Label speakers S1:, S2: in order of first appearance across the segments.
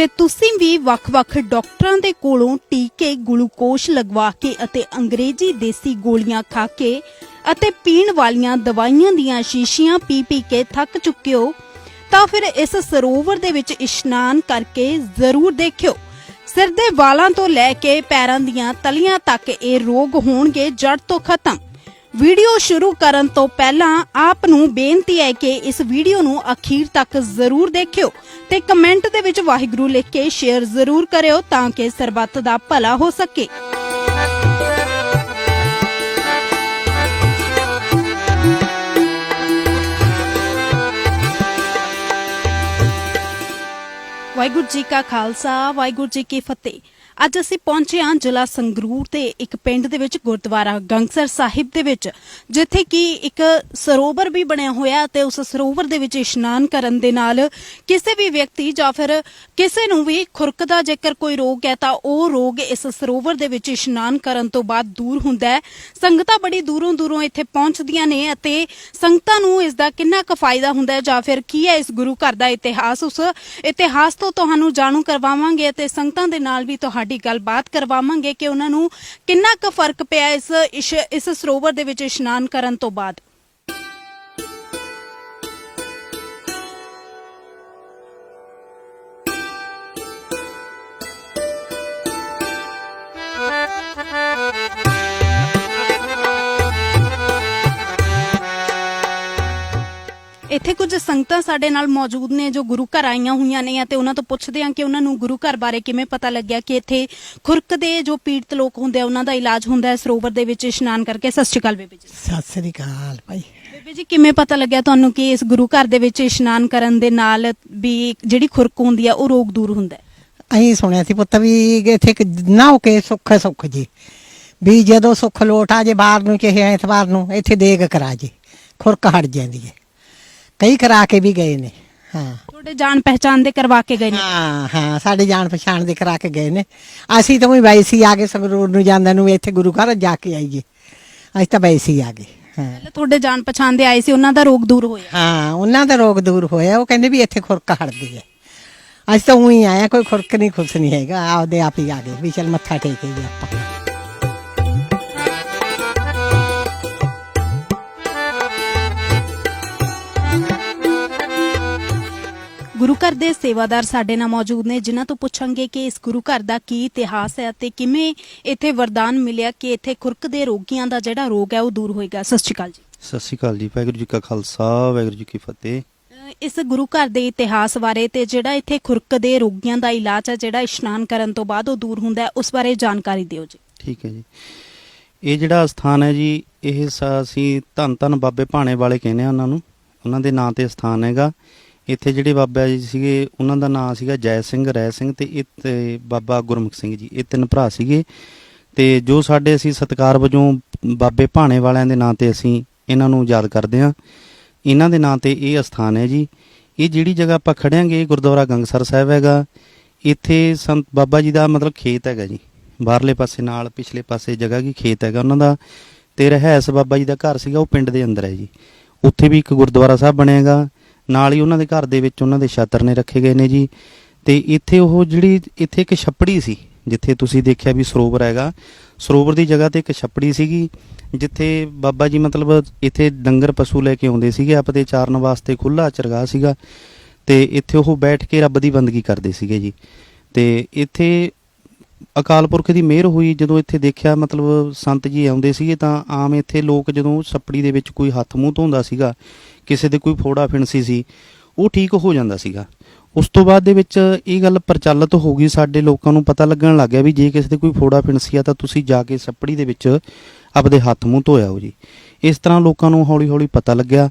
S1: ਤੇ ਤੁਸੀਂ ਵੀ ਵੱਖ-ਵੱਖ ਡਾਕਟਰਾਂ ਦੇ ਕੋਲੋਂ ਟੀਕੇ, ਗਲੂਕੋਸ਼ ਲਗਵਾ ਕੇ ਅਤੇ ਅੰਗਰੇਜ਼ੀ ਦੇਸੀ ਗੋਲੀਆਂ ਖਾ ਕੇ ਅਤੇ ਪੀਣ ਵਾਲੀਆਂ ਦਵਾਈਆਂ ਦੀਆਂ ਸ਼ੀਸ਼ੀਆਂ ਪੀ-ਪੀ ਕੇ ਥੱਕ ਚੁੱਕੇ ਹੋ, ਤਾਂ ਫਿਰ ਇਸ ਸਰੋਵਰ ਦੇ ਵਿੱਚ ਇਸ਼ਨਾਨ ਕਰਕੇ ਜ਼ਰੂਰ ਦੇਖਿਓ। ਸਿਰ ਦੇ ਵਾਲਾਂ ਤੋਂ ਲੈ ਕੇ ਪੈਰਾਂ ਦੀਆਂ ਤਲੀਆਂ ਤੱਕ ਇਹ ਰੋਗ ਹੋਣਗੇ ਜੜ ਤੋਂ ਖਤਮ। ਵੀਡੀਓ ਸ਼ੁਰੂ ਕਰਨ ਤੋਂ ਪਹਿਲਾਂ ਆਪ ਨੂੰ ਬੇਨਤੀ ਹੈ ਕਿ ਇਸ ਵੀਡੀਓ ਨੂੰ ਅਖੀਰ ਤੱਕ ਜ਼ਰੂਰ ਦੇਖਿਓ ਤੇ ਕਮੈਂਟ ਦੇ ਵਿੱਚ ਵਾਹਿਗੁਰੂ ਲਿਖ ਕੇ ਸ਼ੇਅਰ ਜ਼ਰੂਰ ਕਰਿਓ ਤਾਂ ਕਿ ਸਰਬੱਤ ਦਾ ਭਲਾ ਹੋ ਸਕੇ। ਵਾਹਿਗੁਰੂ ਜੀ ਕਾ ਖਾਲਸਾ, ਵਾਹਿਗੁਰੂ ਜੀ ਕੀ ਫਤਿਹ। ਅੱਜ ਅਸੀਂ ਪਹੁੰਚੇ ਹਾਂ ਜ਼ਿਲ੍ਹਾ ਸੰਗਰੂਰ ਦੇ ਇੱਕ ਪਿੰਡ ਦੇ ਵਿੱਚ, ਗੁਰਦੁਆਰਾ ਗੰਗਸਰ ਸਾਹਿਬ ਦੇ ਵਿੱਚ, ਜਿੱਥੇ ਕਿ ਇੱਕ ਸਰੋਵਰ ਵੀ ਬਣਿਆ ਹੋਇਆ ਤੇ ਉਸ ਸਰੋਵਰ ਦੇ ਵਿੱਚ ਇਸ਼ਨਾਨ ਕਰਨ ਦੇ ਨਾਲ ਕਿਸੇ ਵੀ ਵਿਅਕਤੀ ਜਾਂ ਫਿਰ ਕਿਸੇ ਨੂੰ ਵੀ ਖੁਰਕ ਦਾ ਜੇਕਰ ਕੋਈ ਰੋਗ ਹੈ ਤਾਂ ਉਹ ਰੋਗ ਇਸ ਸਰੋਵਰ ਦੇ ਵਿੱਚ ਇਸ਼ਨਾਨ ਕਰਨ ਤੋਂ ਬਾਅਦ ਦੂਰ ਹੁੰਦਾ ਹੈ। ਸੰਗਤਾਂ ਬੜੀ ਦੂਰੋਂ ਦੂਰੋਂ ਇੱਥੇ ਪਹੁੰਚਦੀਆਂ ਨੇ ਅਤੇ ਸੰਗਤਾਂ ਨੂੰ ਇਸ ਦਾ ਕਿੰਨਾ ਕੁ ਫਾਇਦਾ ਹੁੰਦਾ ਹੈ ਜਾਂ ਫਿਰ ਕੀ ਹੈ ਇਸ ਗੁਰੂ ਘਰ ਦਾ ਇਤਿਹਾਸ? ਉਸ ਇਤਿਹਾਸ ਤੋਂ ਤੁਹਾਨੂੰ ਜਾਣੂ ਕਰਵਾਵਾਂਗੇ ਅਤੇ ਸੰਗਤਾਂ ਦੇ ਨਾਲ ਵੀ ਤੁਹਾਡੇ ਗੱਲਬਾਤ ਕਰਵਾਵਾਂਗੇ ਕਿ ਉਹਨਾਂ ਨੂੰ ਕਿੰਨਾ ਕੁ ਫ਼ਰਕ ਪਿਆ ਇਸ, ਇਸ਼- ਇਸ ਸਰੋਵਰ ਦੇ ਵਿੱਚ ਇਸ਼ਨਾਨ ਕਰਨ ਤੋਂ ਬਾਅਦ। ਇੱਥੇ ਕੁਝ ਸੰਗਤਾਂ ਸਾਡੇ ਨਾਲ ਮੌਜੂਦ ਨੇ ਜੋ ਗੁਰੂ ਘਰ ਆਈਆਂ ਹੋਈਆਂ ਨੇ ਅਤੇ ਉਹਨਾਂ ਤੋਂ ਪੁੱਛਦੇ ਹਾਂ ਕਿ ਉਹਨਾਂ ਨੂੰ ਗੁਰੂ ਘਰ ਬਾਰੇ ਕਿਵੇਂ ਪਤਾ ਲੱਗਿਆ ਕਿ ਇੱਥੇ ਖੁਰਕ ਦੇ ਜੋ ਪੀੜਤ ਲੋਕ ਹੁੰਦੇ ਆ ਉਹਨਾਂ ਦਾ ਇਲਾਜ ਹੁੰਦਾ ਹੈ। ਸਰੋਵਰ ਦੇ ਵਿੱਚ ਇਸ਼ਨਾਨ ਕਰਕੇ। ਸਤਿ ਸ਼੍ਰੀ ਅਕਾਲ ਬੇਬੇ ਜੀ।
S2: ਸਤਿ ਸ੍ਰੀ ਅਕਾਲ ਭਾਈ।
S1: ਬੇਬੇ ਜੀ ਕਿਵੇਂ ਪਤਾ ਲੱਗਿਆ ਤੁਹਾਨੂੰ ਕਿ ਇਸ ਗੁਰੂ ਘਰ ਦੇ ਵਿੱਚ ਇਸ਼ਨਾਨ ਕਰਨ ਦੇ ਨਾਲ ਵੀ ਜਿਹੜੀ ਖੁਰਕ ਹੁੰਦੀ ਆ ਉਹ ਰੋਗ ਦੂਰ ਹੁੰਦਾ ਹੈ?
S2: ਅਹੀਂ ਸੁਣਿਆ ਸੀ ਪੁੱਤ ਵੀ ਇੱਥੇ ਨਾ ਹੋ ਕੇ ਸੁੱਖ ਸੁੱਖ ਜੀ। ਵੀ ਜਦੋਂ ਸੁੱਖ ਲੋਟ ਆ ਜੇ ਬਾਹਰ ਨੂੰ ਚਾਹੇ ਐਤਵਾਰ ਨੂੰ ਇੱਥੇ ਦੇਗ ਕਰਾ ਜੇ। ਖੁਰਕ ਹਟ ਜਾਂਦੀ ਹੈ। ਕਈ ਕਰਾ ਕੇ ਵੀ ਗਏ ਨੇ ਹਾਂ।
S1: ਤੁਹਾਡੇ ਜਾਣ ਪਹਿਚਾਨ ਦੇ ਕਰਵਾ ਕੇ ਗਏ ਨੇ?
S2: ਹਾਂ ਹਾਂ ਸਾਡੇ ਜਾਣ ਪਛਾਣ ਦੇ ਕਰਾ ਕੇ ਗਏ ਨੇ। ਅਸੀਂ ਤਾਂ ਵੀ ਵੈਸੀ ਆ ਗਏ ਸੰਗਰੂਰ ਨੂੰ ਜਾਂਦੇ ਨੂੰ ਇੱਥੇ ਗੁਰੂ ਘਰ ਜਾ ਕੇ ਆਈਏ। ਅਸੀਂ ਤਾਂ ਵੈਸੀ ਆ ਗਏ ਹਾਂ।
S1: ਪਹਿਲਾਂ ਤੁਹਾਡੇ ਜਾਣ ਪਛਾਣ ਦੇ ਆਏ ਸੀ ਉਹਨਾਂ ਦਾ ਰੋਗ ਦੂਰ ਹੋਇਆ।
S2: ਹਾਂ ਉਹਨਾਂ ਦਾ ਰੋਗ ਦੂਰ ਹੋਇਆ ਉਹ ਕਹਿੰਦੇ ਵੀ ਇੱਥੇ ਖੁਰਕ ਹਟਦੀ ਹੈ। ਅਸੀਂ ਤਾਂ ਉਹੀ ਆਇਆ ਕੋਈ ਖੁਰਕ ਨਹੀਂ ਖੁਸ਼ ਨਹੀਂ ਹੈਗਾ ਆਪਦੇ ਆਪ ਹੀ ਆ ਗਏ ਵੀ ਚਲ ਮੱਥਾ ਟੇਕੀਏ ਆਪਾਂ।
S1: ਗੁਰੂ ਘਰ ਦੇ ਸੇਵਾਦਾਰ ਸਾਡੇ ਨਾਲ ਮੌਜੂਦ ਨੇ ਜਿਨ੍ਹਾਂ ਤੋਂ ਪੁੱਛਾਂਗੇ ਕਿ ਇਸ ਗੁਰੂ ਘਰ ਦਾ ਕੀ ਇਤਿਹਾਸ ਹੈ ਅਤੇ ਕਿਵੇਂ ਇੱਥੇ ਵਰਦਾਨ ਮਿਲਿਆ ਕਿ ਇੱਥੇ ਖੁਰਕ ਦੇ ਰੋਗੀਆਂ ਦਾ ਜਿਹੜਾ ਰੋਗ ਹੈ ਉਹ ਦੂਰ ਹੋਏਗਾ। ਸਤਿ ਸ਼੍ਰੀ ਅਕਾਲ ਜੀ।
S3: ਸਤਿ ਸ਼੍ਰੀ ਅਕਾਲ ਜੀ ਵਾਹਿਗੁਰੂ ਜੀ ਕਾ ਖਾਲਸਾ ਵਾਹਿਗੁਰੂ ਜੀ ਕੀ ਫਤਿਹ।
S1: ਇਸ ਗੁਰੂ ਘਰ ਦੇ ਇਤਿਹਾਸ ਬਾਰੇ ਤੇ ਜਿਹੜਾ ਇੱਥੇ ਖੁਰਕ ਦੇ ਰੋਗੀਆਂ ਦਾ ਇਲਾਜ ਹੈ ਜਿਹੜਾ ਇਸ਼ਨਾਨ ਕਰਨ ਤੋਂ ਬਾਅਦ ਉਹ ਦੂਰ ਹੁੰਦਾ ਹੈ ਉਸ ਬਾਰੇ ਜਾਣਕਾਰੀ ਦਿਓ ਜੀ।
S3: ਠੀਕ ਹੈ ਜੀ। ਇਹ ਜਿਹੜਾ ਸਥਾਨ ਹੈ ਜੀ ਇਹ ਸ- ਅਸੀਂ ਧੰਨ ਧੰਨ ਬਾਬੇ ਭਾਣੇ ਵਾਲੇ ਕਹਿੰਦੇ ਆ ਉਹਨਾਂ ਨੂੰ। ਉਹਨਾਂ ਦੇ ਨਾਂ ਤੇ ਸਥਾਨ ਹੈਗਾ। ਇੱਥੇ ਜਿਹੜੇ ਬਾਬਾ ਜੀ ਸੀਗੇ, ਉਹਨਾਂ ਦਾ ਨਾਂ ਸੀਗਾ ਜੈ ਸਿੰਘ, ਰੈ ਸਿੰਘ ਤੇ ਇਹ ਬਾਬਾ ਗੁਰਮੁਖ ਸਿੰਘ ਜੀ। ਇਹ ਤਿੰਨ ਭਰਾ ਸੀਗੇ। ਤੇ ਜੋ ਸਾਡੇ ਅਸੀਂ ਸਤਿਕਾਰ ਵਜੋਂ ਬਾਬੇ ਭਾਣੇ ਵਾਲਿਆਂ ਦੇ ਨਾਂ ਤੇ ਅਸੀਂ ਇਹਨਾਂ ਨੂੰ ਯਾਦ ਕਰਦੇ ਹਾਂ। ਇਹਨਾਂ ਦੇ ਨਾਂ ਤੇ ਇਹ ਅਸਥਾਨ ਹੈ ਜੀ। ਇਹ ਜਿਹੜੀ ਜਗ੍ਹਾ ਆਪਾਂ ਖੜਿਆਂਗੇ ਗੁਰਦੁਆਰਾ ਗੰਗਸਰ ਸਾਹਿਬ ਹੈਗਾ। ਇੱਥੇ ਸੰਤ ਬਾਬਾ ਜੀ ਦਾ ਮਤਲਬ ਖੇਤ ਹੈਗਾ ਜੀ। ਬਾਹਰਲੇ ਪਾਸੇ, ਨਾਲ ਪਿਛਲੇ ਪਾਸੇ ਜਗ੍ਹਾ ਕੀ ਖੇਤ ਹੈਗਾ ਉਹਨਾਂ ਦਾ। ਤੇ ਰਹਿਸ ਬਾਬਾ ਜੀ ਦਾ ਘਰ ਸੀਗਾ, ਉਹ ਪਿੰਡ ਦੇ ਅੰਦਰ ਹੈ ਜੀ। ਉੱਥੇ ਵੀ ਇੱਕ ਗੁਰਦੁਆਰਾ ਸਾਹਿਬ ਬਣਿਆਗਾ ਨਾਲ ਹੀ ਉਹਨਾਂ ਦੇ ਘਰ ਦੇ ਵਿੱਚ ਉਹਨਾਂ ਦੇ ਛਾਤਰ ਨੇ ਰੱਖੇ ਗਏ ਨੇ ਜੀ। ਤੇ ਇੱਥੇ ਉਹ ਜਿਹੜੀ, ਇੱਥੇ ਇੱਕ ਛੱਪੜੀ ਸੀ, ਜਿੱਥੇ ਤੁਸੀਂ ਦੇਖਿਆ ਵੀ ਸਰੋਵਰ ਹੈਗਾ। ਸਰੋਵਰ ਦੀ ਜਗ੍ਹਾ ਤੇ ਇੱਕ ਛੱਪੜੀ ਸੀਗੀ, ਜਿੱਥੇ ਬਾਬਾ ਜੀ ਮਤਲਬ ਇੱਥੇ ਡੰਗਰ ਪਸ਼ੂ ਲੈ ਕੇ ਆਉਂਦੇ ਸੀਗੇ ਆਪਦੇ ਚਾਰਨ ਵਾਸਤੇ ਖੁੱਲਾ ਚਰਗਾਹ ਸੀਗਾ। ਤੇ ਇੱਥੇ ਉਹ ਬੈਠ ਕੇ ਰੱਬ ਦੀ ਬੰਦਗੀ ਕਰਦੇ ਸੀਗੇ ਜੀ। ਤੇ ਇੱਥੇ ਅਕਾਲ ਪੁਰਖ ਦੀ ਮਿਹਰ ਹੋਈ ਜਦੋਂ ਇੱਥੇ ਦੇਖਿਆ, ਮਤਲਬ ਸੰਤ ਜੀ ਆਉਂਦੇ ਸੀਗੇ ਤਾਂ ਆਮ ਇੱਥੇ ਲੋਕ ਜਦੋਂ ਛੱਪੜੀ ਦੇ ਵਿੱਚ ਕੋਈ ਹੱਥ ਮੂੰਹ ਧੋਂਦਾ ਸੀਗਾ, ਕਿਸੇ ਦੇ ਕੋਈ ਫੋੜਾ ਫਿਣਸੀ ਸੀ, ਉਹ ਠੀਕ ਹੋ ਜਾਂਦਾ ਸੀਗਾ। ਉਸ ਤੋਂ ਬਾਅਦ ਦੇ ਵਿੱਚ ਇਹ ਗੱਲ ਪ੍ਰਚਲਿਤ ਹੋ ਗਈ, ਸਾਡੇ ਲੋਕਾਂ ਨੂੰ ਪਤਾ ਲੱਗਣ ਲੱਗ ਗਿਆ ਵੀ ਜੇ ਕਿਸੇ ਦੇ ਕੋਈ ਫੋੜਾ ਫਿਣਸੀ ਆ ਤਾਂ ਤੁਸੀਂ ਜਾ ਕੇ ਛੱਪੜੀ ਦੇ ਵਿੱਚ ਆਪਦੇ ਹੱਥ ਮੂੰਹ ਧੋਇਆ ਹੋ ਜੀ। ਇਸ ਤਰ੍ਹਾਂ ਲੋਕਾਂ ਨੂੰ ਹੌਲੀ-ਹੌਲੀ ਪਤਾ ਲੱਗਿਆ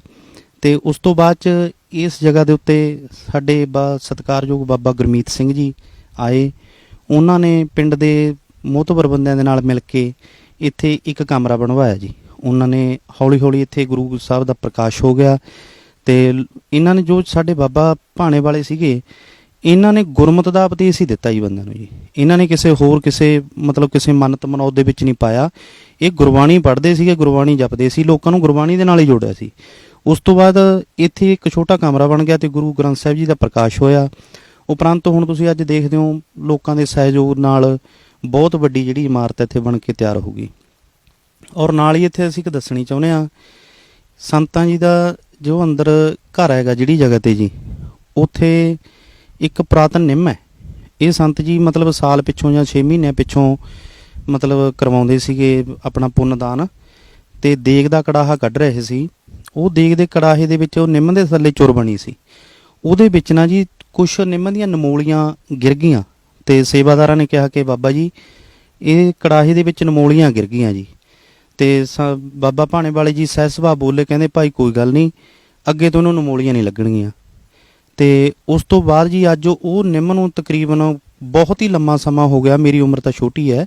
S3: ਤੇ ਉਸ ਤੋਂ ਬਾਅਦ ਚ ਇਸ ਜਗ੍ਹਾ ਦੇ ਉੱਤੇ ਸਾਡੇ ਬਾ, ਸਤਿਕਾਰਯੋਗ ਬਾਬਾ ਗੁਰਮੀਤ ਸਿੰਘ ਜੀ ਆਏ। ਉਹਨਾਂ ਨੇ ਪਿੰਡ ਦੇ ਮੋਹਤਬਰ ਬੰਦਿਆਂ ਦੇ ਨਾਲ ਮਿਲ ਕੇ ਇੱਥੇ ਇੱਕ ਕਮਰਾ ਬਣਵਾਇਆ ਜੀ। ਉਹਨਾਂ ਨੇ ਹੌਲੀ-ਹੌਲੀ ਇੱਥੇ ਗੁਰੂ ਸਾਹਿਬ ਦਾ ਪ੍ਰਕਾਸ਼ ਹੋ ਗਿਆ ਤੇ ਇਹਨਾਂ ਨੇ ਜੋ ਸਾਡੇ ਬਾਬਾ ਭਾਣੇ ਵਾਲੇ ਸੀਗੇ, ਇਹਨਾਂ ਨੇ ਗੁਰਮਤ ਦਾ ਉਪਦੇਸ਼ ਹੀ ਦਿੱਤਾ ਜੀ ਬੰਦਿਆਂ ਨੂੰ ਜੀ। ਇਹਨਾਂ ਨੇ ਕਿਸੇ ਹੋਰ ਕਿਸੇ, ਮਤਲਬ ਕਿਸੇ ਮੰਨਤ ਮਨੌਤ ਦੇ ਵਿੱਚ ਨਹੀਂ ਪਾਇਆ। ਇਹ ਗੁਰਬਾਣੀ ਪੜ੍ਹਦੇ ਸੀਗੇ, ਗੁਰਬਾਣੀ ਜਪਦੇ ਸੀ, ਲੋਕਾਂ ਨੂੰ ਗੁਰਬਾਣੀ ਦੇ ਨਾਲ ਹੀ ਜੋੜਿਆ ਸੀ। ਉਸ ਤੋਂ ਬਾਅਦ ਇੱਥੇ ਇੱਕ ਛੋਟਾ ਕਮਰਾ ਬਣ ਗਿਆ ਤੇ ਗੁਰੂ ਗ੍ਰੰਥ ਸਾਹਿਬ ਜੀ ਦਾ ਪ੍ਰਕਾਸ਼ ਹੋਇਆ। ਉਪਰੰਤ ਹੁਣ ਤੁਸੀਂ ਅੱਜ ਦੇਖਦੇ ਹੋ ਲੋਕਾਂ ਦੇ ਸਹਿਯੋਗ ਨਾਲ ਬਹੁਤ ਵੱਡੀ ਜਿਹੜੀ ਇਮਾਰਤ ਇੱਥੇ ਬਣ ਕੇ ਤਿਆਰ ਹੋ ਗਈ। ਔਰ ਨਾਲ ਹੀ ਇੱਥੇ ਅਸੀਂ ਇੱਕ ਦੱਸਣੀ ਚਾਹੁੰਦੇ ਆ ਸੰਤਾਂ ਜੀ ਦਾ ਜੋ ਅੰਦਰ ਘਰ ਹੈਗਾ ਜਿਹੜੀ ਜਗ੍ਹਾ ਤੇ ਜੀ, ਉੱਥੇ ਇੱਕ ਪੁਰਾਤਨ ਨਿੰਮ ਹੈ। ਇਹ ਸੰਤ ਜੀ ਮਤਲਬ ਸਾਲ ਪਿੱਛੋਂ ਜਾਂ 6 ਮਹੀਨਿਆਂ ਪਿੱਛੋਂ ਮਤਲਬ ਕਰਵਾਉਂਦੇ ਸੀਗੇ ਆਪਣਾ ਪੁੰਨਦਾਨ ਤੇ ਦੇਗ ਦਾ ਕੜਾਹਾ ਕੱਢ ਰਹੇ ਸੀ। ਉਹ ਦੇਗ ਦੇ ਕੜਾਹੇ ਦੇ ਵਿੱਚ ਉਹ ਨਿੰਮ ਦੇ ਥੱਲੇ ਚੁਰ ਬਣੀ ਸੀ। ਉਹਦੇ ਵਿੱਚ ਨਾ ਜੀ ਕੁਛ ਨਿੰਮ ਦੀਆਂ ਨਮੋਲੀਆਂ ਗਿਰ ਗਈਆਂ ਤੇ ਸੇਵਾਦਾਰਾਂ ਨੇ ਕਿਹਾ ਕਿ ਬਾਬਾ ਜੀ, ਇਹ ਕੜਾਹੇ ਦੇ ਵਿੱਚ ਨਮੋਲੀਆਂ ਗਿਰ ਗਈਆਂ ਜੀ। ਤੇ ਸ- ਬਾਬਾ ਭਾਣੇ ਵਾਲੇ ਜੀ ਸਹਿ ਸੁਭਾਅ ਬੋਲੇ ਕਹਿੰਦੇ, ਭਾਈ ਕੋਈ ਗੱਲ ਨਹੀਂ, ਅੱਗੇ ਤੋਂ ਉਹਨੂੰ ਨਮੋਲੀਆਂ ਨਹੀਂ ਲੱਗਣਗੀਆਂ। ਤੇ ਉਸ ਤੋਂ ਬਾਅਦ ਜੀ ਅੱਜ ਉਹ ਨਿੰਮ ਨੂੰ ਤਕਰੀਬਨ ਬਹੁਤ ਹੀ ਲੰਮਾ ਸਮਾਂ ਹੋ ਗਿਆ, ਮੇਰੀ ਉਮਰ ਤਾਂ ਛੋਟੀ ਹੈ।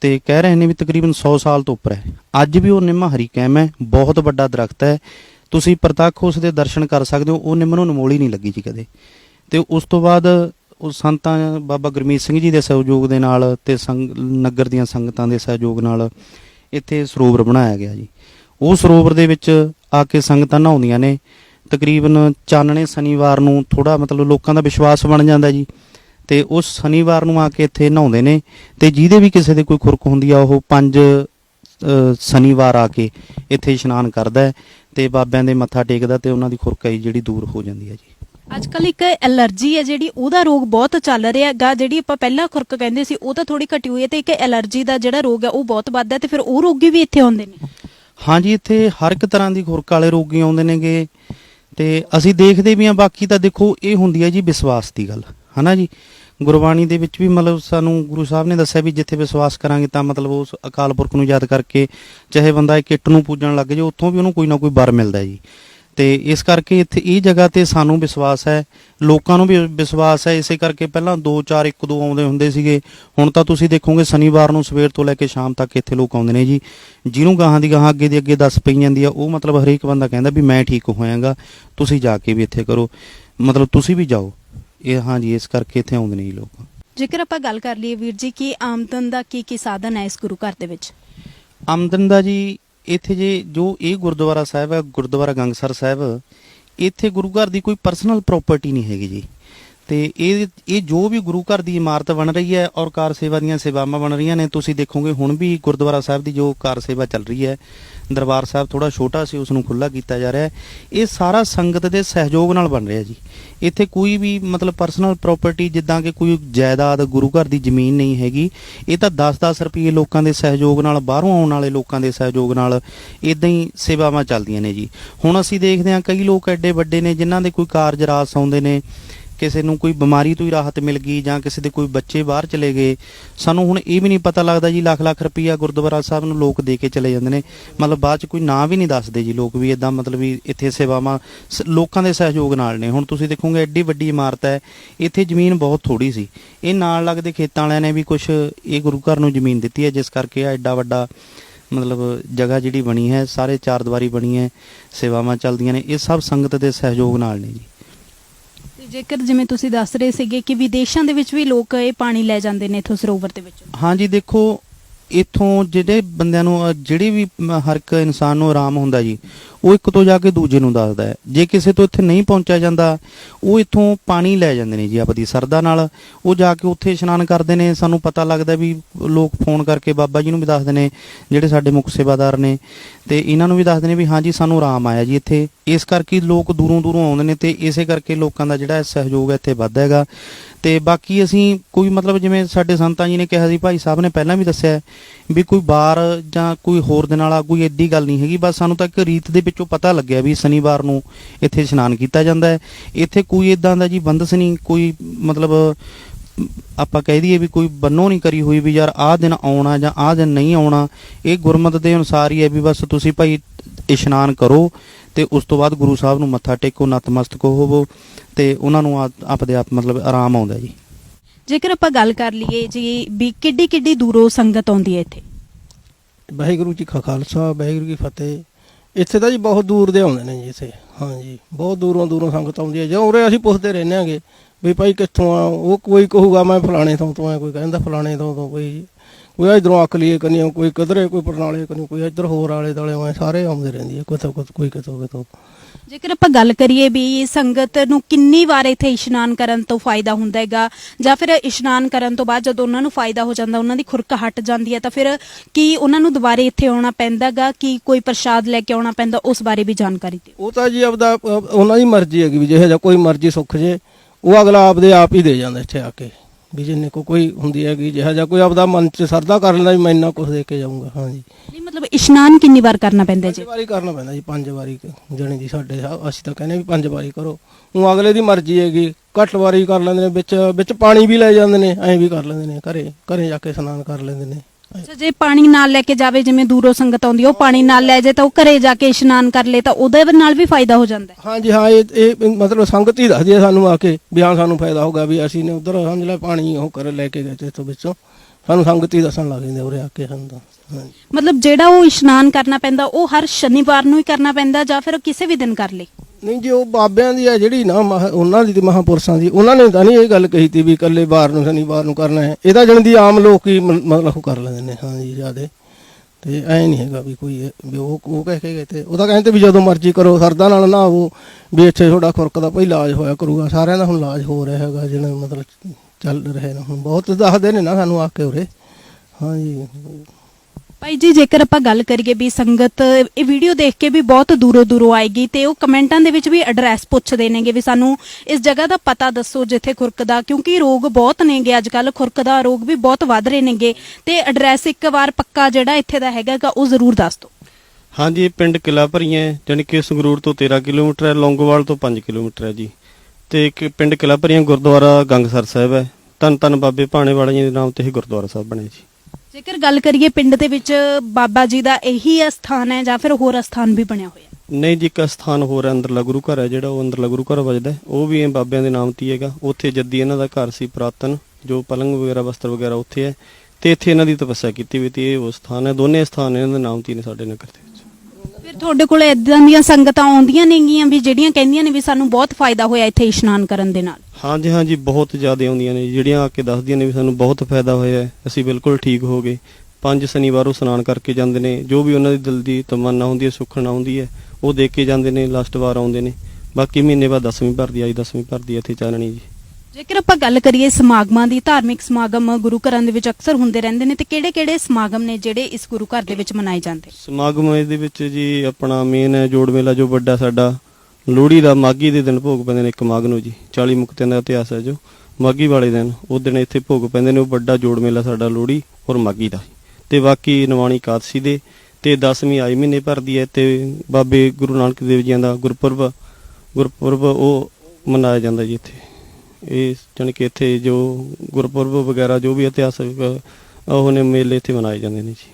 S3: ਤੇ ਕਹਿ ਰਹੇ ਨੇ ਵੀ ਤਕਰੀਬਨ 100 ਸਾਲ ਤੋਂ ਉੱਪਰ ਹੈ। ਅੱਜ ਵੀ ਉਹ ਨਿੰਮ ਹਰੀ ਕੈਮ ਹੈ, ਬਹੁਤ ਵੱਡਾ ਦਰਖਤ ਹੈ। ਤੁਸੀਂ ਪ੍ਰਤੱਖ ਉਸ ਦੇ ਦਰਸ਼ਨ ਕਰ ਸਕਦੇ ਹੋ, ਉਹ ਨਿੰਮ ਨੂੰ ਨਮੋਲੀ ਨਹੀਂ ਲੱਗੀ ਜੀ ਕਦੇ। ਤੇ ਉਸ ਤੋਂ ਬਾਅਦ ਉਹ ਸੰਤਾਂ ਬਾਬਾ ਗੁਰਮੀਤ ਸਿੰਘ ਜੀ ਦੇ ਸਹਿਯੋਗ ਦੇ ਨਾਲ ਤੇ ਸੰਗ, ਨਗਰ ਦੀਆਂ ਸੰਗਤਾਂ ਦੇ ਸਹਿਯੋਗ ਨਾਲ ਇੱਥੇ ਸਰੋਵਰ ਬਣਾਇਆ ਗਿਆ ਜੀ। ਉਹ ਸਰੋਵਰ ਦੇ ਵਿੱਚ ਆ ਕੇ ਸੰਗਤਾਂ ਨਹਾਉਂਦੀਆਂ ਨੇ। ਤਕਰੀਬਨ ਚਾਨਣੇ ਸ਼ਨੀਵਾਰ ਨੂੰ ਥੋੜਾ ਮਤਲਬ ਲੋਕਾਂ ਦਾ ਵਿਸ਼ਵਾਸ ਬਣ ਜਾਂਦਾ ਜੀ। ਤੇ ਉਸ ਸ਼ਨੀਵਾਰ ਨੂੰ ਆ ਕੇ ਇੱਥੇ ਨਹਾਉਂਦੇ ਨੇ ਤੇ ਜਿਹਦੇ ਵੀ ਕਿਸੇ ਦੇ ਕੋਈ ਖੁਰਕ ਹੁੰਦੀ ਆ, ਉਹ ਪੰਜ ਸ਼ਨੀਵਾਰ ਆ ਕੇ ਇੱਥੇ ਇਸ਼ਨਾਨ ਕਰਦਾ ਹੈ ਤੇ ਬਾਬਿਆਂ ਦੇ ਮੱਥਾ ਟੇਕਦਾ ਤੇ ਉਹਨਾਂ ਦੀ ਖੁਰਕ ਹੈ ਜਿਹੜੀ ਦੂਰ ਹੋ ਜਾਂਦੀ ਹੈ ਜੀ।
S1: ਅੱਜ ਕੱਲ ਇੱਕ ਐਲਰਜੀ ਹੈ ਜਿਹੜੀ ਉਹਦਾ ਰੋਗ ਬਹੁਤ ਚੱਲ ਰਿਹਾ ਹੈਗਾ, ਜਿਹੜੀ ਆਪਾਂ ਪਹਿਲਾਂ ਖੁਰਕ ਕਹਿੰਦੇ ਸੀ, ਉਹ ਤਾਂ ਥੋੜੀ ਘਟੀ ਹੋਈ ਹੈ ਤੇ ਇੱਕ ਐਲਰਜੀ ਦਾ ਜਿਹੜਾ ਰੋਗ ਹੈ ਉਹ ਬਹੁਤ ਵੱਧਦਾ ਤੇ ਫਿਰ ਉਹ ਰੋਗੀ ਵੀ ਇੱਥੇ ਆਉਂਦੇ ਨੇ।
S3: ਹਾਂਜੀ, ਇੱਥੇ ਹਰ ਇੱਕ ਤਰ੍ਹਾਂ ਦੀ ਖੁਰਕ ਵਾਲੇ ਰੋਗੀ ਆਉਂਦੇ ਨੇਗੇ ਤੇ ਅਸੀਂ ਦੇਖਦੇ ਵੀ ਆ ਬਾਕੀ ਤਾਂ ਦੇਖੋ ਇਹ ਹੁੰਦੀ ਹੈ ਜੀ ਵਿਸ਼ਵਾਸ ਦੀ ਗੱਲ, ਹਨਾ ਜੀ? ਗੁਰਬਾਣੀ ਦੇ ਵਿੱਚ ਵੀ ਮਤਲਬ ਸਾਨੂੰ ਗੁਰੂ ਸਾਹਿਬ ਨੇ ਦੱਸਿਆ ਵੀ ਜਿੱਥੇ ਵਿਸ਼ਵਾਸ ਕਰਾਂਗੇ ਤਾਂ ਮਤਲਬ ਉਸ ਅਕਾਲ ਪੁਰਖ ਨੂੰ ਯਾਦ ਕਰਕੇ ਚਾਹੇ ਬੰਦਾ ਇੱਕ ਇੱਟ ਨੂੰ ਪੂਜਣ ਲੱਗ ਜਾਏ, ਉੱਥੋਂ ਵੀ ਉਹਨੂੰ ਕੋਈ ਨਾ ਕੋਈ ਵਰ ਮਿਲਦਾ ਜੀ। ਤੇ ਇਸ ਕਰਕੇ ਇੱਥੇ ਇਹ ਜਗ੍ਹਾ ਤੇ ਸਾਨੂੰ ਵਿਸ਼ਵਾਸ ਹੈ ਲੋਕਾਂ ਨੂੰ ਵੀ ਵਿਸ਼ਵਾਸ ਹੈ ਇਸੇ ਕਰਕੇ ਪਹਿਲਾਂ 2 4 1 2 ਆਉਂਦੇ ਹੁੰਦੇ ਸੀਗੇ ਹੁਣ ਤਾਂ ਤੁਸੀਂ ਦੇਖੋਗੇ ਸ਼ਨੀਵਾਰ ਨੂੰ ਸਵੇਰ ਤੋਂ ਲੈ ਕੇ ਸ਼ਾਮ ਤੱਕ ਇੱਥੇ ਲੋਕ ਆਉਂਦੇ ਨੇ ਜੀ। ਜਿਹਨੂੰ ਗਾਹਾਂ ਦੀ ਗਾਹਾਂ ਅੱਗੇ ਦੀ ਅੱਗੇ ਦੱਸ ਪਈ ਜਾਂਦੀ ਆ ਉਹ ਮਤਲਬ ਹਰੇਕ ਬੰਦਾ ਕਹਿੰਦਾ ਵੀ ਮੈਂ ਠੀਕ ਹੋਇਆਂਗਾ ਤੁਸੀਂ ਜਾ ਕੇ ਵੀ ਇੱਥੇ ਕਰੋ। ਮਤਲਬ ਤੁਸੀਂ ਵੀ ਜਾਓ। ਇਹ ਹਾਂਜੀ ਇਸ ਕਰਕੇ ਇੱਥੇ ਆਉਂਦੇ ਨੇ ਜੀ ਲੋਕ।
S1: ਜੇਕਰ ਆਪਾਂ ਗੱਲ ਕਰ ਲਈਏ ਵੀਰ ਜੀ ਕਿ ਆਮਦਨ ਦਾ ਕੀ ਕੀ ਸਾਧਨ ਹੈ ਇਸ ਗੁਰੂ ਘਰ ਦੇ ਵਿੱਚ?
S3: ਆਮਦਨ ਦਾ ਜੀ ਇੱਥੇ ਜੇ ਜੋ ਇਹ ਗੁਰਦੁਆਰਾ ਸਾਹਿਬ ਹੈ, ਗੁਰਦੁਆਰਾ ਗੰਗਸਰ ਸਾਹਿਬ, ਇੱਥੇ ਗੁਰੂ ਘਰ ਦੀ ਕੋਈ ਪਰਸਨਲ ਪ੍ਰਾਪਰਟੀ ਨਹੀਂ ਹੈਗੀ ਜੀ। ਤੇ ਇਹ ਇਹ ਜੋ ਵੀ ਗੁਰੂ ਘਰ ਦੀ ਇਮਾਰਤ ਬਣ ਰਹੀ ਹੈ ਔਰ ਕਾਰ ਸੇਵਾ ਦੀਆਂ ਸੇਵਾਵਾਂ ਬਣ ਰਹੀਆਂ ਨੇ, ਤੁਸੀਂ ਦੇਖੋਗੇ ਹੁਣ ਵੀ ਗੁਰਦੁਆਰਾ ਸਾਹਿਬ ਦੀ ਜੋ ਕਾਰ ਸੇਵਾ ਚੱਲ ਰਹੀ ਹੈ, ਦਰਬਾਰ ਸਾਹਿਬ ਥੋੜਾ ਛੋਟਾ ਸੀ, ਉਸ ਨੂੰ ਖੁੱਲਾ ਕੀਤਾ ਜਾ ਰਿਹਾ ਹੈ। ਇਹ ਸਾਰਾ ਸੰਗਤ ਦੇ ਸਹਿਯੋਗ ਨਾਲ ਬਣ ਰਿਹਾ ਜੀ। ਇੱਥੇ ਕੋਈ ਵੀ ਮਤਲਬ ਪਰਸਨਲ ਪ੍ਰਾਪਰਟੀ ਜਿੱਦਾਂ ਕਿ ਕੋਈ ਜਾਇਦਾਦ ਗੁਰੂ ਘਰ ਦੀ ਜ਼ਮੀਨ ਨਹੀਂ ਹੈਗੀ, ਇਹ ਤਾਂ 10-10 ਰੁਪਏ ਲੋਕਾਂ ਦੇ ਸਹਿਯੋਗ ਨਾਲ, ਬਾਹਰੋਂ ਆਉਣ ਵਾਲੇ ਲੋਕਾਂ ਦੇ ਸਹਿਯੋਗ ਨਾਲ ਇਦਾਂ ਹੀ ਸੇਵਾਵਾਂ ਚੱਲਦੀਆਂ ਨੇ ਜੀ। ਹੁਣ ਅਸੀਂ ਦੇਖਦੇ ਹਾਂ ਕਈ ਲੋਕ ਐਡੇ ਵੱਡੇ ਨੇ, ਜਿਨ੍ਹਾਂ ਦੇ ਕੋਈ ਕਾਰਜ ਰਾਸ ਆਉਂਦੇ ਨੇ ਕਿਸੇ ਨੂੰ ਕੋਈ ਬਿਮਾਰੀ ਤੋਂ ਹੀ ਰਾਹਤ ਮਿਲ ਗਈ ਜਾਂ ਕਿਸੇ ਦੇ ਕੋਈ ਬੱਚੇ ਬਾਹਰ ਚਲੇ ਗਏ, ਸਾਨੂੰ ਹੁਣ ਇਹ ਵੀ ਨਹੀਂ ਪਤਾ ਲੱਗਦਾ ਜੀ, ਲੱਖ ਲੱਖ ਰੁਪਈਆ ਗੁਰਦੁਆਰਾ ਸਾਹਿਬ ਨੂੰ ਲੋਕ ਦੇ ਕੇ ਚਲੇ ਜਾਂਦੇ ਨੇ। ਮਤਲਬ ਬਾਅਦ ਚ ਕੋਈ ਨਾਂ ਵੀ ਨਹੀਂ ਦੱਸਦੇ ਜੀ ਲੋਕ ਵੀ ਇਦਾਂ ਮਤਲਬ ਵੀ ਇੱਥੇ ਸੇਵਾਵਾਂ ਸ- ਲੋਕਾਂ ਦੇ ਸਹਿਯੋਗ ਨਾਲ ਨੇ। ਹੁਣ ਤੁਸੀਂ ਦੇਖੋਗੇ ਐਡੀ ਵੱਡੀ ਇਮਾਰਤ ਹੈ, ਇੱਥੇ ਜ਼ਮੀਨ ਬਹੁਤ ਥੋੜੀ ਸੀ। ਇਹ ਨਾਲ ਲੱਗਦੇ ਖੇਤਾਂ ਵਾਲਿਆਂ ਨੇ ਵੀ ਕੁਝ ਇਹ ਗੁਰੂ ਘਰ ਨੂੰ ਜ਼ਮੀਨ ਦਿੱਤੀ ਹੈ, ਜਿਸ ਕਰਕੇ ਇਹ ਐਡਾ ਵੱਡਾ ਮਤਲਬ ਜਗ੍ਹਾ ਜਿਹੜੀ ਬਣੀ ਹੈ, ਸਾਰੇ ਚਾਰ ਦੀਵਾਰੀ ਬਣੀ ਹੈ, ਸੇਵਾਵਾਂ ਚੱਲਦੀਆਂ ਨੇ, ਇਹ ਸਭ ਸੰਗਤ ਦੇ ਸਹਿਯੋਗ ਨਾਲ ਨੇ ਜੀ।
S1: ਜੇਕਰ ਜਿਵੇਂ ਤੁਸੀਂ ਦੱਸ ਰਹੇ ਸੀਗੇ ਕਿ ਵਿਦੇਸ਼ਾਂ ਦੇ ਵਿੱਚ ਵੀ ਲੋਕ ਇਹ ਪਾਣੀ ਲੈ ਜਾਂਦੇ ਨੇ ਇਥੋਂ ਸਰੋਵਰ ਦੇ ਵਿੱਚ।
S3: ਹਾਂਜੀ, ਦੇਖੋ ਇਥੋਂ ਜਿਹੜੇ ਬੰਦਿਆਂ ਨੂੰ ਅਹ, ਜਿਹੜੀ ਵੀ ਮ- ਹਰ ਇੱਕ ਇਨਸਾਨ ਨੂੰ ਆਰਾਮ ਹੁੰਦਾ ਜੀ ਉਹ ਇੱਕ ਤੋਂ ਜਾ ਕੇ ਦੂਜੇ ਨੂੰ ਦੱਸਦਾ ਹੈ। ਜੇ ਕਿਸੇ ਤੋਂ ਇੱਥੇ ਨਹੀਂ ਪਹੁੰਚਿਆ ਜਾਂਦਾ ਉਹ ਇੱਥੋਂ ਪਾਣੀ ਲੈ ਜਾਂਦੇ ਨੇ ਜੀ ਆਪਦੀ ਸਰਦਾ ਨਾਲ। ਉਹ ਜਾ ਕੇ ਉੱਥੇ ਇਸ਼ਨਾਨ ਕਰਦੇ ਨੇ। ਸਾਨੂੰ ਪਤਾ ਲੱਗਦਾ ਵੀ ਲੋਕ ਫੋਨ ਕਰਕੇ ਬਾਬਾ ਜੀ ਨੂੰ ਵੀ ਦੱਸਦੇ ਨੇ ਜਿਹੜੇ ਸਾਡੇ ਮੁੱਖ ਸੇਵਾਦਾਰ ਨੇ। ਤੇ ਇਹਨਾਂ ਨੂੰ ਵੀ ਦੱਸਦੇ ਨੇ ਵੀ ਹਾਂਜੀ ਸਾਨੂੰ ਆਰਾਮ ਆਇਆ ਜੀ ਇੱਥੇ। ਇਸ ਕਰਕੇ ਲੋਕ ਦੂਰੋਂ ਦੂਰੋਂ ਆਉਂਦੇ ਨੇ ਤੇ ਇਸੇ ਕਰਕੇ ਲੋਕਾਂ ਦਾ ਜਿਹੜਾ ਸਹਿਯੋਗ ਹੈ ਇੱਥੇ ਵੱਧਦਾ ਹੈਗਾ। ਤੇ ਬਾਕੀ ਅਸੀਂ ਕੋਈ ਮਤਲਬ ਜਿਵੇਂ ਸਾਡੇ ਸੰਤਾਂ ਜੀ ਨੇ ਕਿਹਾ ਸੀ, ਭਾਈ ਸਾਹਿਬ ਨੇ ਪਹਿਲਾਂ ਵੀ ਦੱਸਿਆ ਵੀ ਕੋਈ ਬਾਰ ਜਾਂ ਕੋਈ ਹੋਰ ਦਿਨ ਵਾਲਾ ਕੋਈ ਐਡੀ ਗੱਲ ਨਹੀਂ ਹੈਗੀ, ਬਸ ਸਾਨੂੰ ਤਾਂ ਇੱਕ ਰੀਤ ਦੇ ਵਿੱਚੋਂ ਪਤਾ ਲੱਗਿਆ ਵੀ ਸ਼ਨੀਵਾਰ ਨੂੰ ਇੱਥੇ ਇਸ਼ਨਾਨ ਕੀਤਾ ਜਾਂਦਾ ਹੈ। ਇੱਥੇ ਕੋਈ ਇਦਾਂ ਦਾ ਜੀ ਬੰਦਸ ਨਹੀਂ, ਕੋਈ ਮਤਲਬ ਆਪਾਂ ਕਹਿ ਦਈਏ ਵੀ ਕੋਈ ਬੰਨੋ ਨਹੀਂ ਕਰੀ ਹੋਈ ਵੀ ਯਾਰ ਆਹ ਦਿਨ ਆਉਣਾ ਜਾਂ ਆਹ ਦਿਨ ਨਹੀਂ ਆਉਣਾ, ਇਹ ਗੁਰਮਤ ਦੇ ਅਨੁਸਾਰ ਹੀ ਹੈ ਵੀ ਬਸ ਤੁਸੀਂ ਭਾਈ ਇਸ਼ਨਾਨ ਕਰੋ ਤੇ ਉਸ ਤੋਂ ਬਾਅਦ ਗੁਰੂ ਸਾਹਿਬ ਨੂੰ ਮੱਥਾ ਟੇਕੋ ਨਤਮਸਤਕ ਹੋਵੋ ਤੇ ਉਹਨਾਂ ਨੂੰ ਆਪਦੇ ਆਪ ਮਤਲਬ ਆਰਾਮ ਆਉਂਦਾ ਜੀ।
S1: ਜੇਕਰ ਆਪਾਂ ਗੱਲ ਕਰ ਲਈਏ ਜੀ ਵੀ ਕਿੱਡੀ ਕਿੱਡੀ ਦੂਰੋਂ ਸੰਗਤ ਆਉਂਦੀ ਹੈ ਇੱਥੇ?
S4: ਵਾਹਿਗੁਰੂ ਜੀ ਕਾ ਖਾਲਸਾ ਵਾਹਿਗੁਰੂ ਜੀ ਕੀ ਫਤਿਹ। ਇੱਥੇ ਤਾਂ ਜੀ ਬਹੁਤ ਦੂਰ ਦੇ ਆਉਂਦੇ ਨੇ ਜੀ ਇੱਥੇ। ਹਾਂਜੀ ਬਹੁਤ ਦੂਰੋਂ ਦੂਰੋਂ ਸੰਗਤ ਆਉਂਦੀ ਹੈ। ਜਦੋਂ ਉਰੇ ਅਸੀਂ ਪੁੱਛਦੇ ਰਹਿੰਦੇ ਆਂਗੇ ਵੀ ਭਾਈ ਕਿੱਥੋਂ ਆ ਉਹ ਕੋਈ ਕਹੂਗਾ ਮੈਂ ਫਲਾਣੇ ਤੋਂ ਤੋਂ ਆ ਕੋਈ ਕਹਿੰਦਾ ਫਲਾਣੇ ਤੋਂ ਤੋਂ ਕੋਈ ਕੋਈ ਇਧਰੋਂ ਅਕਲੀਏ ਕਨੀਓ ਕੋਈ ਕਿਧਰੇ ਕੋਈ ਪਰਨਾਲੇ ਕਨੀਓ ਕੋਈ ਇੱਧਰ ਹੋਰ ਆਲੇ ਦਾਲੇ ਆਏ ਸਾਰੇ ਆਉਂਦੇ ਰਹਿੰਦੀ ਹੈ ਕਿਤੋਂ ਕਿਤੋਂ ਕੋਈ ਕਿਤੋਂ ਕਿਤੋਂ।
S1: ਜੇਕਰ ਆਪਾਂ ਗੱਲ ਕਰੀਏ ਵੀ ਸੰਗਤ ਨੂੰ ਕਿੰਨੀ ਵਾਰ ਇੱਥੇ ਇਸ਼ਨਾਨ ਕਰਨ ਤੋਂ ਫਾਇਦਾ ਹੁੰਦਾ ਹੈਗਾ ਜਾਂ ਫਿਰ ਇਸ਼ਨਾਨ ਕਰਨ ਤੋਂ ਬਾਅਦ ਜਦੋਂ ਉਹਨਾਂ ਨੂੰ ਫਾਇਦਾ ਹੋ ਜਾਂਦਾ ਉਹਨਾਂ ਦੀ ਖੁਰਕ ਹਟ ਜਾਂਦੀ ਹੈ ਤਾਂ ਫਿਰ ਕੀ ਉਹਨਾਂ ਨੂੰ ਦੁਬਾਰੇ ਇੱਥੇ ਆਉਣਾ ਪੈਂਦਾਗਾ ਕਿ ਕੋਈ ਪ੍ਰਸ਼ਾਦ ਲੈ ਕੇ ਆਉਣਾ ਪੈਂਦਾ ਉਸ ਬਾਰੇ ਵੀ ਜਾਣਕਾਰੀ ਦਿਓ।
S4: ਉਹ ਤਾਂ ਜੀ ਆਪਦਾ ਉਹਨਾਂ ਦੀ ਮਰਜ਼ੀ ਹੈਗੀ ਵੀ ਜਿਹੇ ਜਾਂ ਕੋਈ ਮਰਜ਼ੀ ਸੁੱਖ ਜੇ ਉਹ ਅਗਲਾ ਆਪਦੇ ਆਪ ਹੀ ਦੇ ਜਾਂਦਾ ਇੱਥੇ ਆ ਕੇ। ਵੀ ਜਿੰਨੇ ਕੋ ਕੋਈ ਹੁੰਦੀ ਹੈਗੀ ਜਿਹੜਾ ਜਾਂ ਕੋਈ ਆਪਦਾ ਮਨ ਚ ਸਰਦਾ ਕਰ ਲੈਂਦਾ ਵੀ ਮੈਂ ਇੰਨਾ ਕੁਝ ਦੇ ਕੇ ਜਾਊਂਗਾ ਹਾਂਜੀ।
S1: ਨਹੀਂ ਮਤਲਬ ਇਸ਼ਨਾਨ ਕਿੰਨੀ ਵਾਰ ਕਰਨਾ ਪੈਂਦਾ
S4: ਪੰਜ
S1: ਜੀ
S4: ਵਾਰੀ ਕਰਨਾ ਪੈਂਦਾ ਜੀ ਪੰਜ ਵਾਰੀ ਜਣੀ ਦੀ ਸਾਡੇ ਸਾ- ਅਸੀਂ ਤਾਂ ਕਹਿੰਦੇ ਵੀ ਪੰਜ ਵਾਰੀ ਕਰੋ। ਉਹ ਅਗਲੇ ਦੀ ਮਰਜ਼ੀ ਹੈਗੀ ਘੱਟ ਵਾਰੀ ਕਰ ਲੈਂਦੇ ਨੇ ਵਿੱਚ ਵਿੱਚ ਪਾਣੀ ਵੀ ਲੈ ਜਾਂਦੇ ਨੇ ਐਂ ਵੀ ਕਰ ਲੈਂਦੇ ਨੇ ਘਰੇ ਘਰੇ ਜਾ ਕੇ ਇਸ਼ਨਾਨ ਕਰ ਲੈਂਦੇ ਨੇ।
S1: ਅੱਛਾ ਜੇ ਪਾਣੀ ਨਾਲ ਲੈ ਕੇ ਜਾਵੇ ਜਿਵੇਂ ਦੂਰੋਂ ਸੰਗਤ ਆਉਂਦੀ ਉਹ ਪਾਣੀ ਨਾਲ ਲੈ ਜਾਏ ਤਾਂ ਉਹ ਘਰੇ ਜਾ ਕੇ ਇਸ਼ਨਾਨ ਕਰ ਲੇ ਤਾਂ ਉਹਦੇ ਨਾਲ ਵੀ ਫਾਇਦਾ ਹੋ ਜਾਂਦਾ ਹੈ।
S4: ਹਾਂਜੀ ਹਾਂ ਇਹ ਇਹ ਮਤਲਬ ਸੰਗਤ ਹੀ ਦੱਸਦੀ ਹੈ ਸਾਨੂੰ ਆ ਕੇ ਵੀ ਹਾਂ ਸਾਨੂੰ ਫਾਇਦਾ ਹੋਗਾ ਵੀ ਅਸੀਂ ਨੇ ਉਧਰ ਸਮਝ ਲੈ ਪਾਣੀ ਉਹ ਕਰ ਲੈ ਕੇ ਗਏ ਤੇ ਵਿੱਚੋਂ। ਸਾਨੂੰ ਸੰਗਤ ਹੀ ਦੱਸਣ ਲੱਗ ਜਾਂਦੇ ਉਰੇ ਆ ਕੇ ਸਾਨੂੰ ਤਾਂ ਹਾਂਜੀ।
S1: ਮਤਲਬ ਜਿਹੜਾ ਉਹ ਇਸ਼ਨਾਨ ਕਰਨਾ ਪੈਂਦਾ ਉਹ ਹਰ ਸ਼ਨੀਵਾਰ ਨੂੰ ਹੀ ਕਰਨਾ ਪੈਂਦਾ ਜਾਂ ਫਿਰ ਕਿਸੇ ਵੀ ਦਿਨ ਕਰ ਲੇ?
S4: ਨਹੀਂ ਜੇ, ਉਹ ਬਾਬਿਆਂ ਦੀ ਆ ਜਿਹੜੀ ਨਾ ਮਹਾ- ਉਹਨਾਂ ਦੀ ਤੇ ਮਹਾਪੁਰਸ਼ਾਂ ਦੀ, ਉਹਨਾਂ ਨੇ ਤਾਂ ਨਹੀਂ ਇਹ ਗੱਲ ਕਹੀ ਤੀ ਵੀ ਇਕੱਲੇ ਬਾਹਰ ਨੂੰ ਸ਼ਨੀਵਾਰ ਨੂੰ ਕਰਨਾ ਹੈ। ਇਹ ਤਾਂ ਜਣ ਦੀ ਆਮ ਲੋਕ ਹੀ ਮ- ਮਤਲਬ ਉਹ ਕਰ ਲੈਂਦੇ ਨੇ ਹਾਂਜੀ ਜਿਆਦੇ। ਤੇ ਐ ਨਹੀਂ ਹੈਗਾ ਵੀ ਕੋਈ ਇਹ- ਵੀ ਉਹ ਉਹ ਕਹਿ ਕੇ ਗਏ ਤੇ ਉਹ ਤਾਂ ਕਹਿੰਦੇ ਵੀ ਜਦੋਂ ਮਰਜ਼ੀ ਕਰੋ, ਸਰਦਾ ਨਾਲ ਨਹਾਵੋ ਵੀ ਇੱਥੇ ਤੁਹਾਡਾ ਖੁਰਕ ਦਾ ਭਾਈ ਇਲਾਜ ਹੋਇਆ ਕਰੂਗਾ, ਸਾਰਿਆਂ ਦਾ ਹੁਣ ਇਲਾਜ ਹੋ ਰਿਹਾ ਹੈਗਾ ਜਿਹੜਾ ਮਤਲਬ ਚੱਲ ਰਹੇ ਨੇ ਹੁਣ। ਬਹੁਤ ਦੱਸਦੇ ਨੇ ਨਾ ਸਾਨੂੰ ਆ ਕੇ ਉਰੇ। ਹਾਂਜੀ
S1: ਭਾਈ ਜੀ ਜੇਕਰ ਆਪਾਂ ਗੱਲ ਕਰੀਏ ਵੀ ਸੰਗਤ ਇਹ ਵੀਡੀਓ ਦੇਖ ਕੇ ਵੀ ਬਹੁਤ ਦੂਰੋਂ ਦੂਰੋਂ ਆਏਗੀ ਤੇ ਉਹ ਕਮੈਂਟਾਂ ਦੇ ਵਿੱਚ ਵੀ ਐਡਰੈਸ ਪੁੱਛਦੇ ਨੇਗੇ ਵੀ ਸਾਨੂੰ ਇਸ ਜਗ੍ਹਾ ਦਾ ਪਤਾ ਦੱਸੋ ਜਿੱਥੇ ਖੁਰਕ ਦਾ ਕਿਉਂਕਿ ਰੋਗ ਬਹੁਤ ਨੇਗੇ ਅੱਜ ਕੱਲ ਖੁਰਕ ਦਾ ਰੋਗ ਵੀ ਬਹੁਤ ਵੱਧ ਰਹੇ ਨੇਗੇ ਤੇ ਐਡਰੈਸ ਇੱਕ ਵਾਰ ਪੱਕਾ ਜਿਹੜਾ ਇੱਥੇ ਦਾ ਹੈਗਾਗਾ ਉਹ ਜ਼ਰੂਰ ਦੱਸ ਦਿਓ।
S5: ਹਾਂਜੀ ਪਿੰਡ ਕਿਲਾ ਭਰੀਆਂ ਹੈ, ਜਾਣੀ ਕਿ ਸੰਗਰੂਰ ਤੋਂ 13 ਕਿਲੋਮੀਟਰ ਹੈ ਲੌਂਗੋਵਾਲ ਤੋਂ 5 ਕਿਲੋਮੀਟਰ ਹੈ ਜੀ। ਤੇ ਪਿੰਡ ਕਿਲਾ ਭਰੀਆਂ ਗੁਰਦੁਆਰਾ ਗੰਗਸਰ ਸਾਹਿਬ ਹੈ। ਧੰਨ ਧੰਨ ਬਾਬੇ ਭਾਣੇ ਵਾਲੇ ਜੀ ਦੇ ਨਾਮ ਤੇ ਇਹ ਗੁਰਦੁਆਰਾ ਸਾਹਿਬ ਬਣਿਆ ਜੀ।
S1: ਜੇਕਰ ਗੱਲ ਕਰੀਏ ਪਿੰਡ ਦੇ ਵਿੱਚ ਬਾਬਾ ਜੀ ਦਾ ਇਹੀ ਸਥਾਨ ਹੈ ਜਾਂ ਫਿਰ ਹੋਰ ਸਥਾਨ ਵੀ ਬਣਿਆ ਹੋਇਆ
S5: ਨਹੀਂ ਜੀ, ਇੱਕ ਸਥਾਨ ਹੋਰ ਹੈ ਅੰਦਰਲਾ ਗੁਰੂ ਘਰ ਹੈ ਜਿਹੜਾ, ਉਹ ਅੰਦਰਲਾ ਗੁਰੂ ਘਰ ਵੱਜਦਾ ਉਹ ਵੀ ਇਹ ਬਾਬਿਆਂ ਦੇ ਨਾਮ ਤੇ ਹੈਗਾ। ਉੱਥੇ ਜੱਦੀ ਇਹਨਾਂ ਦਾ ਘਰ ਸੀ ਪ੍ਰਾਤਨ, ਜੋ ਪਲੰਗ ਵਗੈਰਾ, ਵਸਤਰ ਵਗੈਰਾ ਉੱਥੇ ਹੈ। ਤੇ ਇੱਥੇ ਇਹਨਾਂ ਦੀ ਤਪੱਸਿਆ ਕੀਤੀ ਵੀ ਤੇ ਇਹ ਉਹ ਸਥਾਨ ਹੈ। ਦੋਨੇ ਸਥਾਨ ਇਹਨਾਂ ਦੇ ਨਾਮ ਤੇ ਨੇ ਸਾਡੇ ਨਗਰ ਦੇ।
S1: ਫਿਰ ਤੁਹਾਡੇ ਕੋਲ ਇਦਾਂ ਦੀਆਂ ਸੰਗਤਾਂ ਆਉਂਦੀਆਂ ਨੇਗੀਆਂ ਵੀ ਜਿਹੜੀਆਂ ਕਹਿੰਦੀਆਂ ਨੇ ਵੀ ਸਾਨੂੰ ਬਹੁਤ ਫਾਇਦਾ ਹੋਇਆ ਇੱਥੇ ਇਸ਼ਨਾਨ ਕਰਨ ਦੇ ਨਾਲ?
S5: ਹਾਂਜੀ ਹਾਂਜੀ, ਬਹੁਤ ਜ਼ਿਆਦਾ ਆਉਂਦੀਆਂ ਨੇ। ਜਿਹੜੀਆਂ ਆ ਕੇ ਦੱਸਦੀਆਂ ਨੇ ਵੀ ਸਾਨੂੰ ਬਹੁਤ ਫਾਇਦਾ ਹੋਇਆ ਅਸੀਂ ਬਿਲਕੁਲ ਠੀਕ ਹੋ ਗਏ। ਪੰਜ ਸ਼ਨੀਵਾਰ ਉਹ ਇਸ਼ਨਾਨ ਕਰਕੇ ਜਾਂਦੇ ਨੇ। ਜੋ ਵੀ ਉਹਨਾਂ ਦੀ ਦਿਲ ਦੀ ਤਮੰਨਾ ਹੁੰਦੀ ਹੈ ਸੁੱਖਣਾ ਹੁੰਦੀ ਹੈ, ਉਹ ਦੇਖ ਕੇ ਜਾਂਦੇ ਨੇ। ਲਾਸਟ ਵਾਰ ਆਉਂਦੇ ਨੇ। ਬਾਕੀ ਮਹੀਨੇ ਬਾਅਦ ਦਸਵੀਂ ਭਰਦੀ ਆਈ ਦਸਵੀਂ ਭਰਦੀ ਇੱਥੇ ਚਾਨਣੀ ਜੀ।
S1: ਜੇਕਰ ਆਪਾਂ ਗੱਲ ਕਰੀਏ ਸਮਾਗਮਾਂ ਦੀ, ਧਾਰਮਿਕ ਸਮਾਗਮ ਗੁਰੂ ਘਰਾਂ ਦੇ ਵਿੱਚ ਅਕਸਰ ਹੁੰਦੇ ਰਹਿੰਦੇ ਨੇ, ਤੇ ਕਿਹੜੇ-ਕਿਹੜੇ ਸਮਾਗਮ ਨੇ ਜਿਹੜੇ ਇਸ ਗੁਰੂ ਘਰ ਦੇ ਵਿੱਚ ਮਨਾਏ ਜਾਂਦੇ?
S5: ਸਮਾਗਮ ਇਹਦੇ ਵਿੱਚ ਜੀ ਆਪਣਾ ਮੇਨ ਹੈ ਜੋੜ ਮੇਲਾ ਜੋ ਵੱਡਾ ਸਾਡਾ, ਲੋਹੜੀ ਦਾ ਮਾਗੀ ਦੇ ਦਿਨ ਭੋਗ ਪੈਂਦੇ ਨੇ ਇੱਕ ਮਾਘ ਨੂੰ ਜੀ 40 ਮੁਕਤਿਆਂ ਦਾ ਇਤਿਹਾਸ ਹੈ ਜੋ ਮਾਗੀ ਵਾਲੇ ਦਿਨ, ਉਹ ਦਿਨ ਇੱਥੇ ਭੋਗ ਪੈਂਦੇ ਨੇ, ਉਹ ਵੱਡਾ ਜੋੜ ਮੇਲਾ ਸਾਡਾ ਲੋਹੜੀ ਔਰ ਮਾਗੀ ਦਾ। ਤੇ ਬਾਕੀ ਨਵਾਣੀ ਇਕਾਦਸ਼ੀ ਦੇ, ਤੇ 10ਵੀਂ ਆਈ ਮਹੀਨੇ ਭਰਦੀ ਹੈ, ਤੇ ਬਾਬੇ ਗੁਰੂ ਨਾਨਕ ਦੇਵ ਜੀ ਦਾ ਗੁਰਪੁਰਬ ਗੁਰਪੁਰਬ ਉਹ ਮਨਾਇਆ ਜਾਂਦਾ ਜੀ ਇੱਥੇ। ਇਹ ਜਾਣੀ ਕਿ ਇੱਥੇ ਜੋ ਗੁਰਪੁਰਬ ਵਗੈਰਾ ਜੋ ਵੀ ਇਤਿਹਾਸਕ ਉਹ ਨੇ ਮੇਲੇ ਇੱਥੇ ਮਨਾਏ ਜਾਂਦੇ ਨੇ ਜੀ।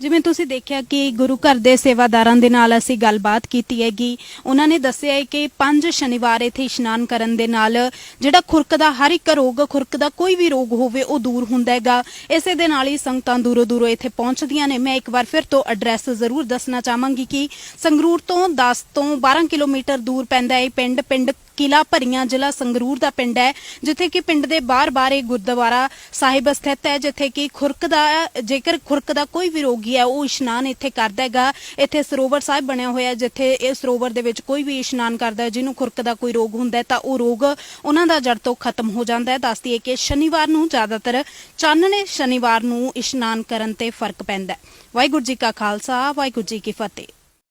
S1: ਜਿਵੇਂ ਤੁਸੀਂ ਦੇਖਿਆ ਕਿ ਗੁਰੂ ਘਰ ਦੇ ਸੇਵਾਦਾਰਾਂ ਦੇ ਨਾਲ ਅਸੀਂ ਗੱਲਬਾਤ ਕੀਤੀ ਹੈਗੀ। ਉਹਨਾਂ ਨੇ ਦੱਸਿਆ ਹੈ ਕਿ ਪੰਜ ਸ਼ਨੀਵਾਰ ਇੱਥੇ ਇਸ਼ਨਾਨ ਕਰਨ ਦੇ ਨਾਲ ਜਿਹੜਾ ਖੁਰਕ ਦਾ, ਹਰ ਇੱਕ ਰੋਗ, ਖੁਰਕ ਦਾ ਕੋਈ ਵੀ ਰੋਗ ਹੋਵੇ, ਉਹ ਦੂਰ ਹੁੰਦਾ ਹੈਗਾ। ਇਸੇ ਦੇ ਨਾਲ ਹੀ ਸੰਗਤਾਂ ਦੂਰੋਂ ਦੂਰੋਂ ਇੱਥੇ ਪਹੁੰਚਦੀਆਂ ਨੇ। ਮੈਂ ਇੱਕ ਵਾਰ ਫਿਰ ਤੋਂ ਐਡਰੈਸ ਜ਼ਰੂਰ ਦੱਸਣਾ ਚਾਹਾਂਗੀ ਕਿ ਸੰਗਰੂਰ ਤੋਂ 10 ਤੋਂ 12 ਕਿਲੋਮੀਟਰ ਦੂਰ ਪੈਂਦਾ ਹੈ। ਪਿੰਡ ਪਿੰਡ ਕਿਲਾ ਭਰੀਆਂ ਜ਼ਿਲ੍ਹਾ ਸੰਗਰੂਰ ਦਾ ਪਿੰਡ ਹੈ, ਜਿੱਥੇ ਕਿ ਪਿੰਡ ਦੇ ਬਾਹਰ-ਬਾਹਰ ਇਹ ਗੁਰਦੁਆਰਾ ਸਾਹਿਬ ਸਥਿਤ ਹੈ, ਜਿੱਥੇ ਕਿ ਖੁਰਕ ਦਾ, ਜੇਕਰ ਖੁਰਕ ਦਾ ਕੋਈ ਵੀ ਰੋਗੀ ਹੈ, ਉਹ ਇਸ਼ਨਾਨ ਇੱਥੇ ਕਰਦਾ ਹੈਗਾ। ਇੱਥੇ ਸਰੋਵਰ ਸਾਹਿਬ ਬਣਿਆ ਹੋਇਆ ਜਿੱਥੇ ਇਹ ਸਰੋਵਰ ਦੇ ਵਿੱਚ ਕੋਈ ਵੀ ਇਸ਼ਨਾਨ ਕਰਦਾ ਹੈ, ਜਿਹਨੂੰ ਖੁਰਕ ਦਾ ਕੋਈ ਰੋਗ ਹੁੰਦਾ ਤਾਂ ਉਹ ਰੋਗ ਉਹਨਾਂ ਦਾ ਜੜ ਤੋਂ ਖਤਮ ਹੋ ਜਾਂਦਾ ਹੈ। ਦੱਸਦੀ ਹੈ ਕਿ ਸ਼ਨੀਵਾਰ ਨੂੰ ਜ਼ਿਆਦਾਤਰ ਚਾਨਣੇ ਸ਼ਨੀਵਾਰ ਨੂੰ ਇਸ਼ਨਾਨ ਕਰਨ ਤੇ ਫ਼ਰਕ ਪੈਂਦਾ ਹੈ। ਵਾਹਿਗੁਰੂ ਜੀ ਕਾ ਖਾਲਸਾ, ਵਾਹਿਗੁਰੂ ਜੀ ਕੀ ਫਤਿਹ।